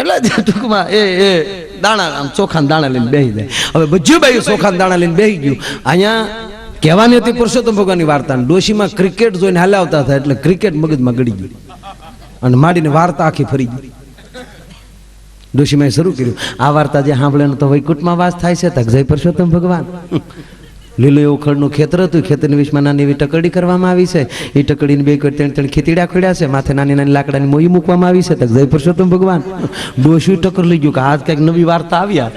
એટલે ટૂંકમાં એ એ, દાણા, આમ ચોખાન દાણા લઈને બેસી જાય. હવે બધું બાયું ચોખાન દાણા લઈને બેસી ગયું. અહીંયા કહેવાની હતી પુરુષોત્તમ ભગવાનની વાર્તા ડોશીમાં ક્રિકેટ જોઈને હલાવતા હતા એટલે ક્રિકેટ મગજમાં ગળી ગયું. અને માંડીને વાર્તા આખી ફરી ગઈ. ડોશીમાં શરૂ કર્યું. આ વાર્તા જે સાંભળે તો વૈકુંઠમાં વાસ થાય છે, તક જય પુરુષોત્તમ ભગવાન. લીલું એવું ખડનું ખેતર હતું. ખેતરની વીસમાં નાની એવી ટકડી કરવામાં આવી છે. એ ટકડીને બે કરી ત્રણ ત્રણ ખેતીડા ખોડ્યા છે. માથે નાની નાની લાકડાની મોઈ મૂકવામાં આવી છે. તો જય પુરુષોત્તમ ભગવાન ડોશી ટકર લઈ ગયું કે આજ કંઈક નવી વાર્તા આવ્યા.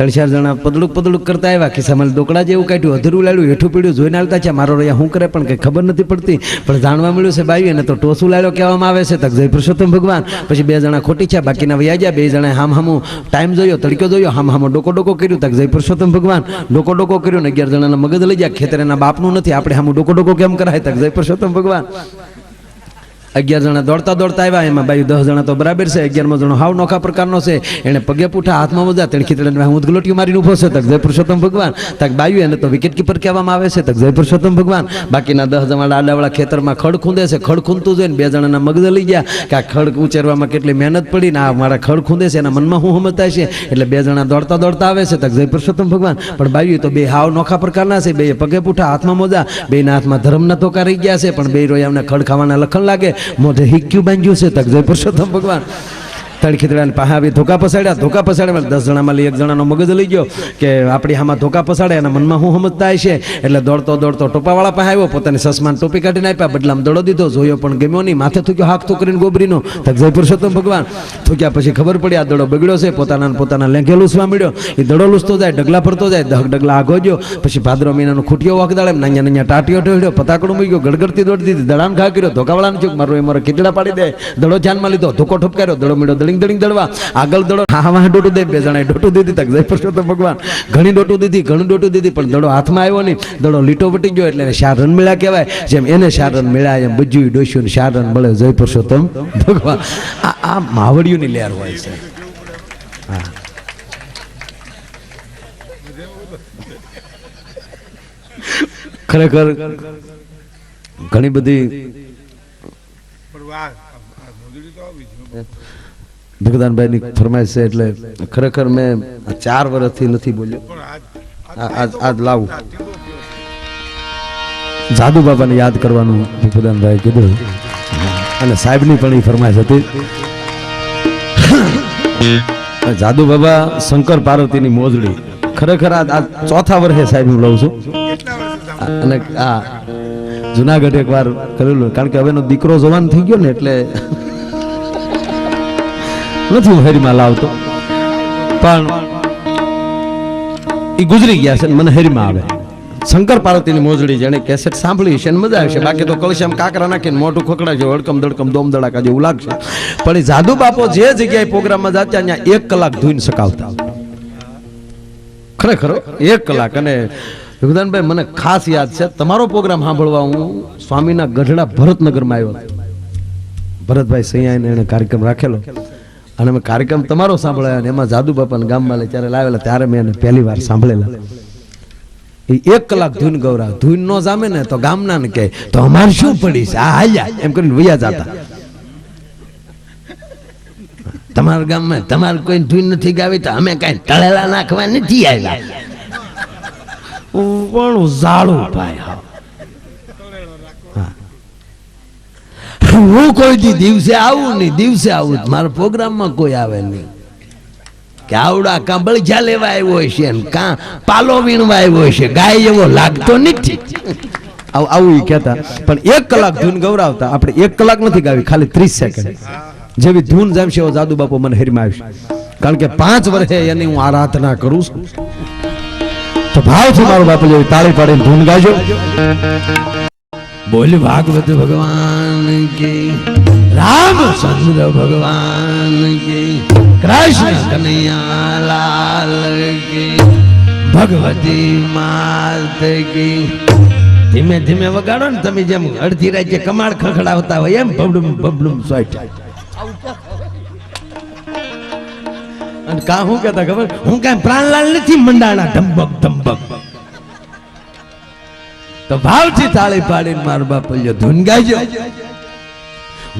ત્રણ ચાર જણા પદડુક પદડુક કરતા આવ્યા. ખિસ્સામાં દોકડા જેવું કાઢ્યું, અધરું લાડ્યું, હેઠું પીડ્યું જોઈને આવતા છે મારો રહ્યા શું કરે પણ કંઈ ખબર નથી પડતી. પણ જાણવા મળ્યું છે બાઈ એને તો ટોસું લાડ્યો કહેવામાં આવે છે. તક જય પુરુષોત્તમ ભગવાન. પછી બે જણા ખોટી છે, બાકીના વૈયા ગયા. બે જણા હામ હામું ટાઈમ જોયો તડક્યો જોયો, હામ હામો ડોકો ડોકો કર્યું. તક જય પુરુષોત્તમ ભગવાન. ડોકો ડોકો કર્યું ને અગિયાર જણાના મગજ લઈ ગયા. ખેતર એના બાપનું નથી. આપણે હામું ડોકો ડોકો કેમ કરાય? તક જય પુરુષોત્તમ ભગવાન. અગિયાર જણા દોડતા દોડતા આવ્યા. એમાં બાયું દસ જણા તો બરાબર છે. અગિયારમાં જણો હાવ નોખા પ્રકારનો છે. એને પગે પૂઠા હાથમાં મજા. તેણે ખીચડીને હું ગલોટીઓ મારીને ઊભો છે. તક જય પુરુષોત્તમ ભગવાન. તક બાયું એને તો વિકેટ કીપર કહેવામાં આવે છે. તક જય પુરુષોત્તમ ભગવાન. બાકીના દસ જણા આડાવાળા ખેતરમાં ખડ ખૂંદે છે. ખડ ખૂંદતું જોઈને બે જણાના મગજ લઈ ગયા કે આ ખડ ઉચેરવામાં કેટલી મહેનત પડી ને આ મારા ખડ ખૂંદે છે. એના મનમાં હું સમજતા છે. એટલે બે જણા દોડતા દોડતા આવે છે. તક જય પુરુષોત્તમ ભગવાન. પણ બાયું તો બે હાવ નોખા પ્રકારના છે. બે પગે પૂઠા હાથમાં મોજા. બેના હાથમાં ધર્મના ધોકા રહી ગયા છે. પણ બે રોયામને ખડ ખાવાના લખણ લાગે. મોઢે હિક્યું બાંધ્યું છે તક જય પુરુષોત્તમ ભગવાન. તણ ખીતડાને પાસે આવી ધોકા પસાડ્યા. ધોકા પસાડ્યા દસ જણામાં એક જણાનો મગજ લઈ ગયો કે આપણી આમાં ધોકા પસાડે એના મનમાં હું સમજતા હશે. એટલે દોડતો દોડતો ટોપાવાળા પાસે આવ્યો, પોતાની સસમાન ટોપી કાઢીને આપ્યા, બદલામાં દડો દીધો, જોયો પણ ગમ્યો નહીં. માથે થૂક્યો, હાથ થૂકરીને ગોબરીનો. તક જય પુરુષોત્તમ ભગવાન. થૂક્યા પછી ખબર પડી આ દડો બગડ્યો છે. પોતાના પોતાના લેંઘે લૂસવા મળ્યો એ દડો લૂસતો જાય, ડગલા ફરતો જાય, દહક ડગલા આગો ગયો. પછી ભાદરો મહિનાનો ખૂટ્યો વાગદાડે નાnya નાnya ટાટીઓ ઢોળ્યો, પતાકડું ગયો ગડગડતી દોડતી દડામ ખા કર્યો, ધોકાવાળાને ચૂક મારો એ મારો કીટડા પાડી દે. દડો ધ્યાનમાં લીધો, ધોકો ઠપકાર્યો, દડો મીડો દળિંગ દળિંગ દળવા. આગળ દળો. હા હા ડોટું દે. બે જણા ડોટું દીધી. તક જય પુરુષોત્તમ ભગવાન. ઘણી ડોટું દીધી, ઘણું ડોટું દીધી, પણ દડો હાથમાં આવ્યો નહીં. દડો લીટો વટી ગયો એટલે એને રન મળ્યા કહેવાય. જેમ એને શારણ મેળા, એમ બજ્જુ ડોસ્યું શારણ મળે. જય પુરુષોત્તમ ભગવાન. આ આ માવડીઓની લહેર હોય છે. ખરેખર ઘણી બધી છે ફરમાઈશ છે એટલે ખરેખર મેં ચાર વર્ષથી નથી બોલ્યો. પણ આજ લાવું. જાદુ બાબાને યાદ કરવાનું ભગદાનભાઈ કીધું. અને સાહેબની પણ એ ફરમાઈશ હતી. જાદુ બાબા શંકર પાર્વતીની મોજડી. ખરેખર આ ચોથા વર્ષે સાહેબ હું લઉં છું? અને આ જુનાગઢ એક વાર કરેલું કારણ કે હવેનો દીકરો જવાન થઈ ગયો ને એટલે નથી હું હેરીમાં લાવતો. પણ એ ગુજરી ગયા છે મને હેરીમાં આવે. શંકર પાર્વતીની મોજડી જેને કેસેટ સાંભળી છે મજા આવશે બાકી તો કળશામ કાકરા નાખીને મોટું ખોકડા જેવું હડકમ દડકમ દોમ દડાકા જેવું લાગશે. પણ એ જાદુ બાપો જે જગ્યાએ પ્રોગ્રામમાં જાતા ત્યાં એક કલાક ધોઈને સકાવતા ખરેખર એક કલાક. અને વિગદાનભાઈ મને ખાસ યાદ છે, તમારો પ્રોગ્રામ સાંભળવા હું સ્વામીના ગઢડા ભરતનગરમાં આવ્યો ભરતભાઈ સૈયાને એને કાર્યક્રમ રાખેલો. અને અમે કાર્યક્રમ તમારો સાંભળ્યો અને એમાં જાદુ બાપાને ગામમાં જ્યારે લાવેલા, ત્યારે મેં એને પહેલી વાર સાંભળેલા. એ એક કલાક ધૂન ગૌરાવ ધૂન નો જામે ને તો ગામના ને કહે, તો અમારે શું પડી છે? આ હાલ્યા. એમ કરીને વૈયા જાતા. તમારા ગામમાં તમારે કોઈ ધૂન નથી ગાવી તો અમે કઈ તળેલા નાખવા નથી આવ્યા. પણ ઝાડું ભાઈ હા. હું કોઈ દી દિવસે આવું નહીં દિવસે આવું મારા પ્રોગ્રામમાં કોઈ આવે નહીં. કે આવડા કાં બળજા લેવા આવ્યો છે ને કાં પાલો વીણવા આવ્યો છે ગાય એવો લાગતો નથી. આવું કહેતા. પણ એક કલાક ધૂન ગૌરાવતા આપણે એક કલાક નથી ગાવી ખાલી ત્રીસ સેકન્ડ જેવી ધૂન જામશે એવો જાદુ બાપુ મને હેરીમાં આવશે. કારણ કે પાંચ વર્ષે એની હું આરાધના કરું છું. તો ભાવ છે મારો બાપુ જેવી તાળી પાડીને ધૂન ગાજો. બોલ ભાગવત ભગવાન કે રામચંદ્ર ભગવાન કે, કૃષ્ણ કનૈયા લાલ કે, ભગવતી માત કે. ધીમે ધીમે વગાડો ને તમે જેમ અડધી રાતે કમાડ ખખડાવતા હોય એમ બબડુમ બબડુમ સોઈટ અને કા હું કેતા ખબર? હું કાંઈ પ્રાણલાલ નથી, મંડાણા ધમબક ધમબક તો ભાવથી તાળી પાડીને માર બાપ ધૂન ગાજો.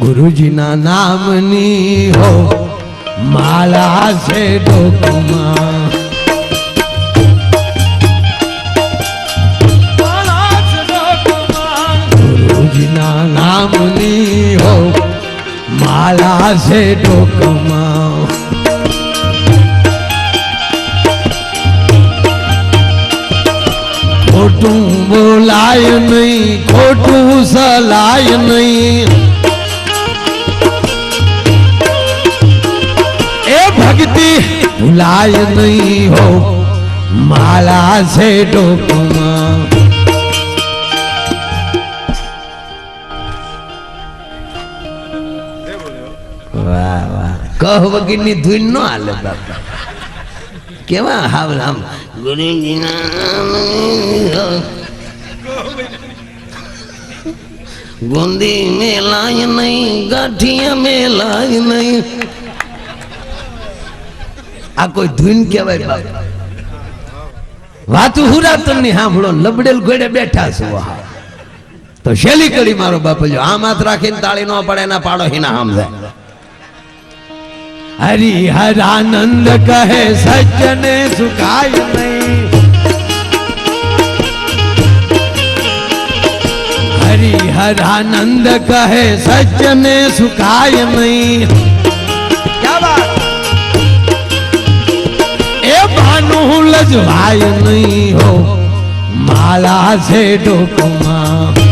ગુરુજીના નામની હો, માલા છે ગુરુજીના નામની હો, માલા છે ડોકમાં બોલાય નહીં, ખોટું સલાય નહીં. એ ભક્તિ ભૂલાય નહીં હો, માલા છે ડોકમાં. વાહ વાહ. કહ વગીરની ધૂન નો હાલે બાપા. કેવા હાવ આમ ગુરુજીના ગુંદી મેલાય નહીં ગાંઠિયા મેલાય નહીં આ કોઈ ધૂન કહેવાય બાપ વાત હુરાતનની સાંભળો લબડેલ ઘોડે બેઠા છો હા તો શેલી કરી મારો બાપુ જો આમ હાથ રાખીને તાળી ન પડે એના પાડો હિના સમજાય હરિહરાનંદ કહે સજ્જને સુખાય નહીં હરિહરાનંદ કહે સજ્જને સુખાય નહીં એ ભાનું લજવાય નહીં હો માલા છે ડોકમાં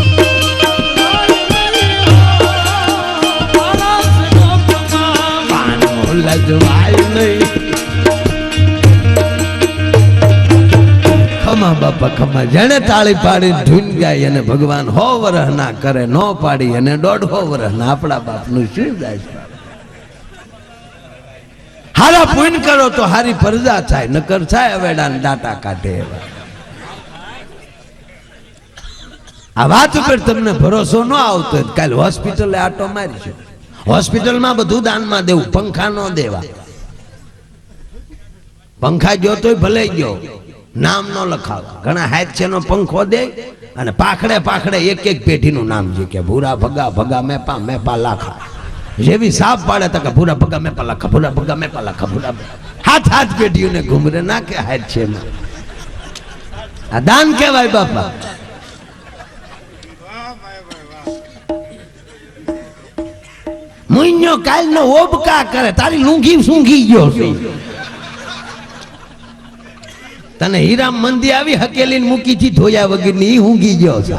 ખમા બાપા ખમા. જેને તાળી પાડી ધૂન ગાય અને ભગવાન હો વરહ ના કરે, નો પાડી અને દોઢો વરહ ના, આપણા બાપનું શું જાય છે? હારા પૂન કરો તો હારી પરજા થાય, નકર થાય અવેડા ડાટા કાઢે એવા. આ વાત ઉપર તમને ભરોસો ન આવતો કાલ હોસ્પિટલે આટો મારીશું હોસ્પિટલમાં બધું દાનમાં દેવું, પંખા ન દેવા. પંખા જો તોય ભલે ગયો. નામ ન લખાવે. ઘણા હાથ છે નો પંખો દે અને પાખડે પાખડે એક એક પેઢીનું નામ છે કે ભૂરા ભગા ભગા મેપા મેપા લાખા. જેવી સાપ પાડે તો કે ભૂરા ભગા મેપા લાખા, ભૂરા ભગા મેપા લાખા, ભૂરા હાથ હાથ પેઢીઓને ઘુમરે ના કે હાથ છે આ દાન કહેવાય બાપા. વાહ કાલ કાલનો ઓબકા કરે, તારી લૂંઘી સૂંઘી ગયો છું. તને હીરામ મંદી આવી હકેલીને મૂકી થી ધોયા વગરની ઈ ઊંઘી ગયો છે.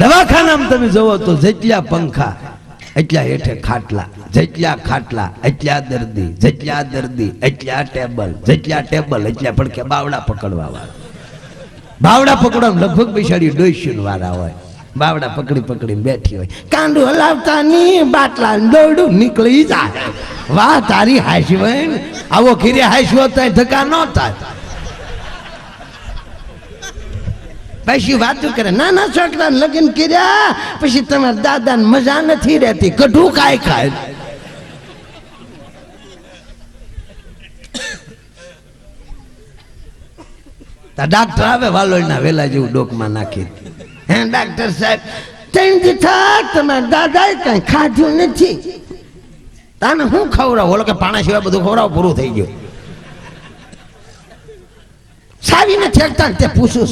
દવાખાનામાં તમે જોવો તો જેટલા પંખા, એટલા હેઠે ખાટલા, જેટલા ખાટલા, એટલા દર્દી, જેટલા દર્દી, એટલા ટેબલ, જેટલા ટેબલ, એટલા પડકે બાવડા પકડવા વાળા. બાવડા પકડવા લગભગ બેસાડી ડોસ્યું વાળા હોય. બાવડા પકડી પકડી બેઠી હોય. કાંડું હલાવતા ની, બાટલા દોડું નીકળી જાય. વાહ, તારી હાસી હોય આવો ખીરે હાસ્યો થાય ધક્કા ન થાય. પછી વાતું કરે? નાના છોકરા લગ્ન કર્યા, પછી તમારા દાદા મજા નથી રહેતી. કઢું કાય ખાય. તા ડાક્ટર આવે વાલોડના વેલા જેવું ડોકમાં નાખી. હે ડાક્ટર સાહેબ ત્રણ દી થાક તમારા દાદાએ કઈ ખાધું નથી. તને હું ખવડાવ? ઓલો કે પાણા સિવાય બધું ખવડાવ? પૂરું થઈ ગયું. સાવીને ઠેકતા ને તે પૂછું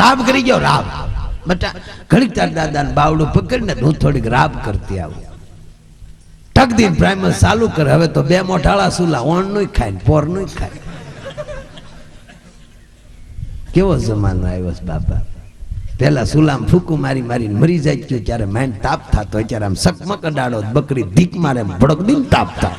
રાબ કરી ગયો, રાબ. બટા, ઘડીક તાર દાદા બાવડું પકડીને હું થોડીક રાબ કરતી આવું. ટકદીન પ્રાઇમર ચાલુ કરે, હવે તો બે મોઢાળા સુલા, ઓણનું ખાય ને પોરનું ખાય. કેવો જમાનો આવ્યો છે, બાપા? પેલા સુલામ ફૂકું મારી મારીને મરી જાય ગયો ત્યારે માઇન્ડ તાપ થતો હોય, ત્યારે આમ સકમક અડાડો બકરી ધીક મારે ભડક દીન તાપ થાય.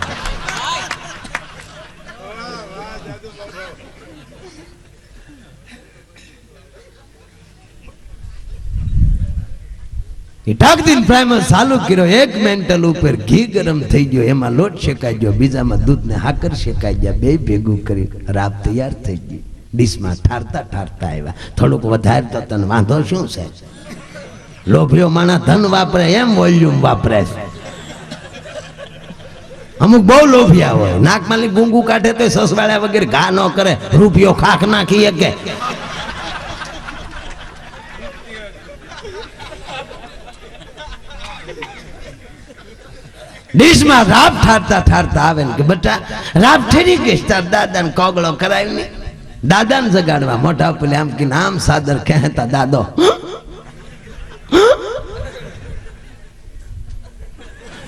એ દિન પ્રાઇમર ચાલુ કર્યો, એક મેન્ટલ ઉપર ઘી ગરમ થઈ ગયો, એમાં લોટ શેકાઈ ગયો, બીજામાં દૂધને હાકર શેકાઈ ગયા, બે ભેગું કરી રાબ તૈયાર થઈ ગઈ. ડીશમાં ઠારતા ઠારતા આવ્યા. થોડુંક વધારે તો તને વાંધો શું છે? લોભિયો માણા ધન વાપરે, એમ વોલ્યુમ વાપરે છે. અમુક બહુ લોભિયા હોય. નાકમાંથી ગુંગુ કાઢે તો સસવાળ્યા વગેરે ઘા ન કરે, રૂપિયો ખાખ નાખી કે ડીશમાં રાપ ઠારતા ઠારતા આવે ને કે બટા રાપ ઠેરી ગઈ, તાર દાદાને કોગળો કરાવી દાદાને જગાડવા. મોટા પેલે આમ કે આમ સાદર કહેતા દાદો.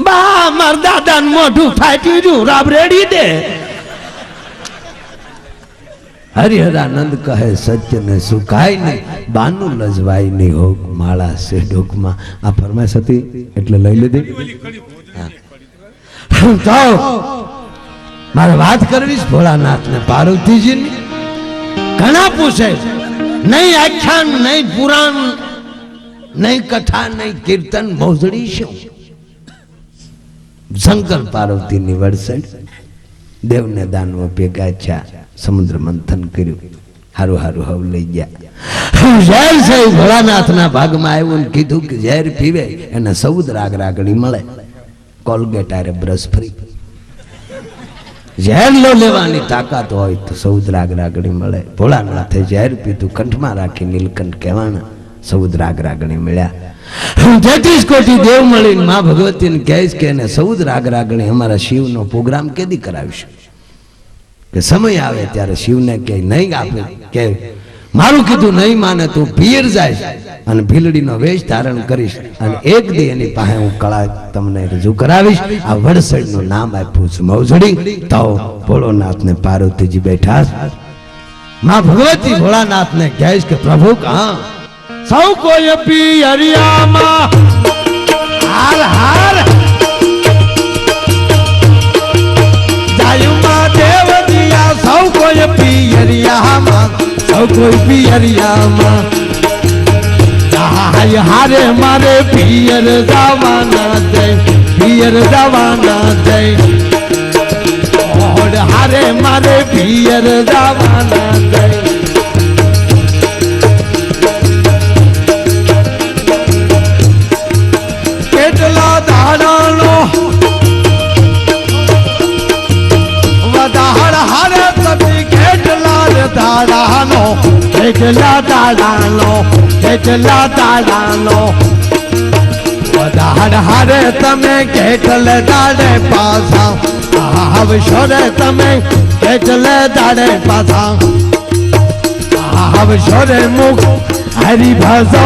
બા, માર દાદાને મોઢું ફાટ્યું રહ્યું રાબ રેડી દે. હરિહરાનંદ કહે સત્ય ને સુકાય નહીં, બાનું લજવાય નહીં હોક માળા છે ડોકમાં આ ફરમાઈશ હતી? એટલે લઈ લીધી? તો, મારે વાત કરવી છે ભોળાનાથ ને પાર્વતીજી ઘણા પૂછે, નહીં આખ્યાન, નહીં પુરાણ, નહીં કથા, નહીં કીર્તન, મોજડી શું? શંકર પાર્વતીની વડસડ દેવને દાનવો ભેગા થયા, સમુદ્ર મંથન કર્યું. હારું હારું, હવ લઈ ગયા. ઝેર છે, ભોળાનાથના ભાગમાં આવ્યું ને કીધું કે ઝેર પીવે, એને સૌદ રાગ રાગડી મળે. કોલગેટ આરે બ્રશ ફ્રી. ઝેર લો લેવાની તાકાત હોય તો સૌદ રાગ રાગડી મળે. ભોળાનાથે ઝેર પીધું, કંઠમાં રાખી નીલકંઠ કહેવાના. સૌદ રાગ રાગણી મળ્યા. તેત્રીસ કોટી દેવ મળીને મા ભગવતીને કહેશ કે એને સૌદ રાગ રાગણી અમારા શિવનો પ્રોગ્રામ કેદી કરાવીશું? કે સમય આવે ત્યારે શિવને કે નહીં આપે? કે મારું કીધું નહીં માને તું પિયર જાય. અને ભીલડીનો વેશ ધારણ કરીશ. અને એક દી એની પાસે હું કળા તમને રજૂ કરાવીશ. આ વડસડનું નામ આપ્યું છે મૌજડી. તો ભોળોનાથને પાર્વતીજી બેઠા. માં ભગવતી ભોળાનાથને કહેશ કે, પ્રભુ કા સૌ કોઈ પિયરિયામાં હાર હાર દેવ સૌ કોઈ પિયરિયામાં સૌ કોઈ પિયરિયામાં હાય હારે મારે પિયર જવાના જય પિયર જવાના જય. હારે મારે પિયર જવાના જય. દાડાનો કેટલા દાડાનો કેટલા દાડાનો વધાર હારે તમે કેટલે દાડે પાછા? આવશો રે તમે કેટલે દાડે પાછા? આવશો રે મુખ હરી ભાષો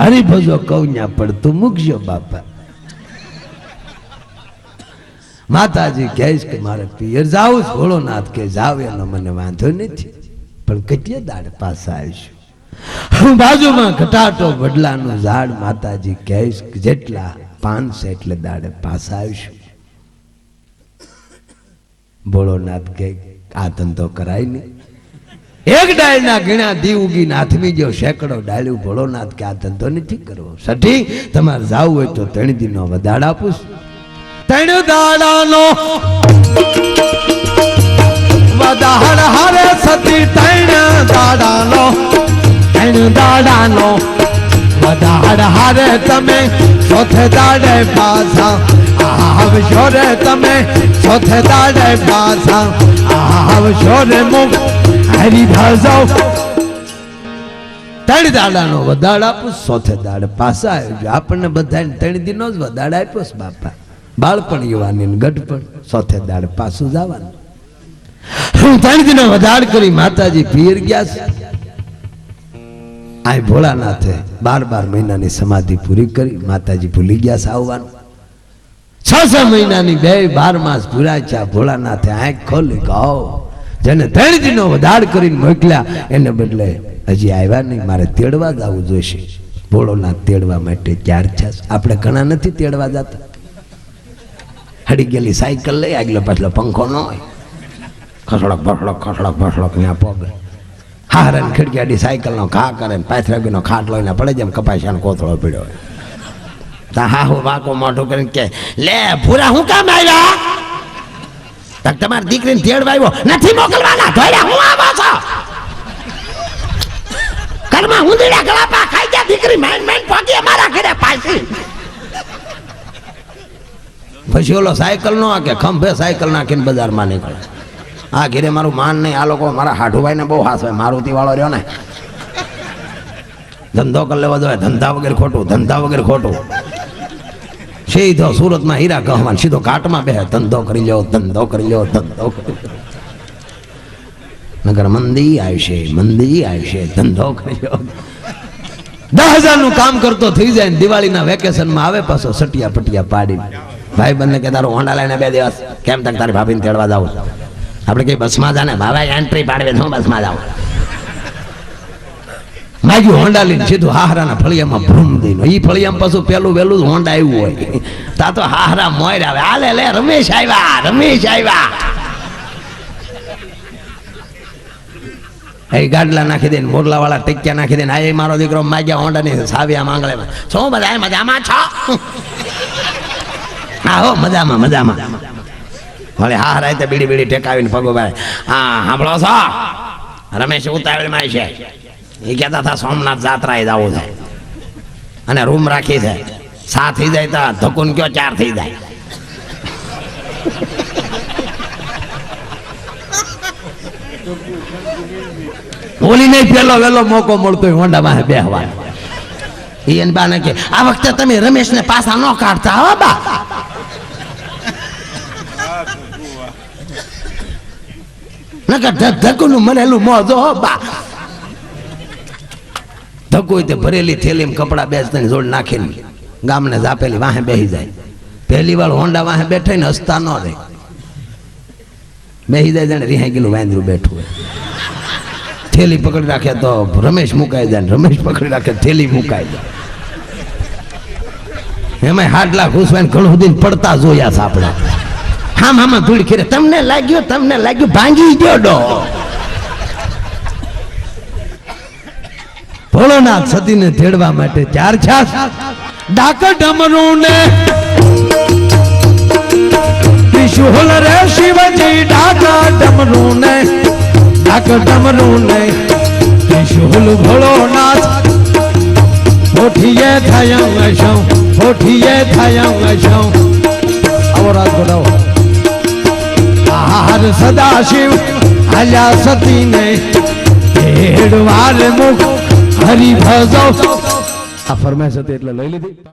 હરિભજો કૌન્યા પડતું મૂકજો બાપા. માતાજી કહેશ કે મારે પિયર જાવું ભોળોનાથ કે જાવ એનો મને વાંધો નથી. પણ કેટલી દાડ પાસે આવીશું. બાજુમાં ઘટાટો વડલાનું ઝાડ માતાજી કહેશ જેટલા પાન એટલે દાડે પાસે આવીશું. ભોળોનાથ કે આ ધંધો કરાય નહીં. એક ડાળના ગીણા દી ઉગીને હાથમી ગયો, સેંકડો ડાળ્યું. ભોળોનાથ કે આ ધંધો નથી કરવો. સઠી તમારે જાવું હોય તો ત્રણ દિનો વધાડ આપું છું. દાડાનો. વધાડ હારે સતી ત્રણ દાડાનો. ત્રણ દાડાનો. વધાડ હારે તમે ચોથે દાડે પાછા આવશો રે તમે ચોથે દાડે પાછા આવશો રે મુખ હરી ભાષો ત્રણ દાડાનો વધાડ આપું, ચોથે દાડ પાછા આવ્યો. આપણને બધાને ત્રણ દિનો જ વધાડ આપ્યો બાપા. બાળપણ યુવાની ગઢપણ ચોથે દાડ પાછું જવાનું. હું ત્રણ દિનો વધાર કરી માતાજી પિયર ગયા છે. આ ભોળાનાથે બાર બાર મહિનાની સમાધિ પૂરી કરી માતાજી ભૂલી ગયા છે આવવાનું. છ છ મહિનાની બે બાર માસ પૂરા છે ભોળાનાથે આંખ ખોલી કહો જેને ત્રણ દિનો વધાર કરીને મોકલ્યા એને બદલે હજી આવ્યા નહીં મારે તેડવા જ આવવું જોઈશે. ભોળોનાથ તેડવા માટે ચાર છે? આપણે ઘણા નથી તેડવા જતા. હડી ગયેલી સાયકલ લઈ, આગલો પાછલો પંખો ન હોય. ખસડક ભસડક ખસડક ભસડક ત્યાં પગ. હારે ખડકી સાયકલનો ઘા કરે પાથરાગીનો ખાટ લઈને પડે જેમ કપાસિયાનો કોથળો પીડ્યો હોય. તા હા હું વાકો મોઢું કરીને કે, લે, ભૂરા હું કામ આવ્યા? તક તમારી દીકરીને તેડવા આવ્યો, નથી મોકલવાના ધોયા હું આવો છો? ઘરમાં ઉંદીડા ગળાપા ખાઈ ગયા, દીકરી મેન માઈન પગી અમારા ઘરે પાછી. પછી ઓલો સાયકલ નો કે ખંભે સાયકલ નાખીને બજારમાં નીકળે આ ઘેરે મારું માન નહીં, આ લોકો મારા હાઠુભાઈને બહુ હાસ હોય મારુતિ વાળો રહ્યો ને. ધંધો કરી લેવા જોઈએ ધંધા વગેરે ખોટું, ધંધા વગેરે ખોટું. સીધો સુરતમાં હીરા કહવાન સીધો ઘાટમાં બે ધંધો કરી લ્યો, ધંધો કરી લ્યો, ધંધો કરી નગર મંદી આવશે મંદી આવશે, ધંધો કરી લ્યો. દસ હજારનું કામ કરતો થઈ જાય દિવાળીના વેકેશનમાં આવે પાછો સટિયા પટિયા પાડી ભાઈ બંને કે તારું હોન્ડા લઈને બે દિવસ કેમ તક તારી ભાભીને તેડવા જાવ આપણે કઈ બસમાં જાને? ભાવે એન્ટ્રી પાડવે હું બસમાં જાઉં. માજી હોન્ડા લઈને સીધું હાહરાના ફળિયામાં ભૂમ દઈને. એ ફળિયામાં પાછું પેલું વહેલું હોન્ડા આવ્યું હોય. તા તો હાહરા મોર આવે. હાલે, લે, રમેશ આવ્યા રમેશ આવ્યા. એ ગાડલા નાખી દઈને મોરલા વાળા ટેક્યા નાખી દઈને, આ મારો દીકરો માગ્યા હોન્ડા ની સાવ્યા માંગળે શું બધા મજામાં છો? હા હો મજામાં મજામાં. ભલે હા રાતે બીડી બીડી ટેકાવીને પગો ભાઈ, હા, સાંભળો છો? રમેશ ઉતાવળમાં છે. એ કહેતા હતા, સોમનાથ જાત્રાએ જવું છે. અને રૂમ રાખી છે. સાત થઈ જાય તો ધકુન કયો ચાર થઈ જાય. ઓલી નહીં પેલો વેલો મોકો મળતો હોન્ડામાં બેહવા એને બાને કે, આ વખતે તમે રમેશને પાછા ન કાઢતા હો, બા. નકર મોજો હો, બા. ધક્કો તે ભરેલી થેલીમાં કપડા બેસતા જોડ નાખીને ગામને જાપેલી વાહે જાય. પહેલી વાર હોન્ડા વાહે બેઠે ને હસતા ન રહે. બેહી જાય જાણે રિહાઈ ગયેલું વાંદરું બેઠું થેલી પકડી રાખે તો રમેશ મુકાઈ જાય રમેશ પકડી રાખે થેલી મુકાઈ જાય. એમાં હાડલા ઘૂસવાને ઘણું સુધી પડતા જોયા છે આપણે. હામ હામાં ધૂળ ખીરે તમને લાગ્યું તમને લાગ્યું, ભાંગી ગયો ડો. ભોળોનાથ સતીને તેડવા માટે ચાર છાસ ડાકર ડમરું ને ત્રિશુલ રે શિવજી, ડાકર ડમરું ને ડાકર ડમરું ને ત્રિશુલ ભોળોનાથ. પોઠીએ થયા સૌ પોઠીએ થયા સૌ આવો રાત ગોડાવો આહાર સદાશિવ આલ્યા સતીને તેડવાર મુખ હરિભજો આ ફરમાઈશ હતી એટલે લઈ લીધી.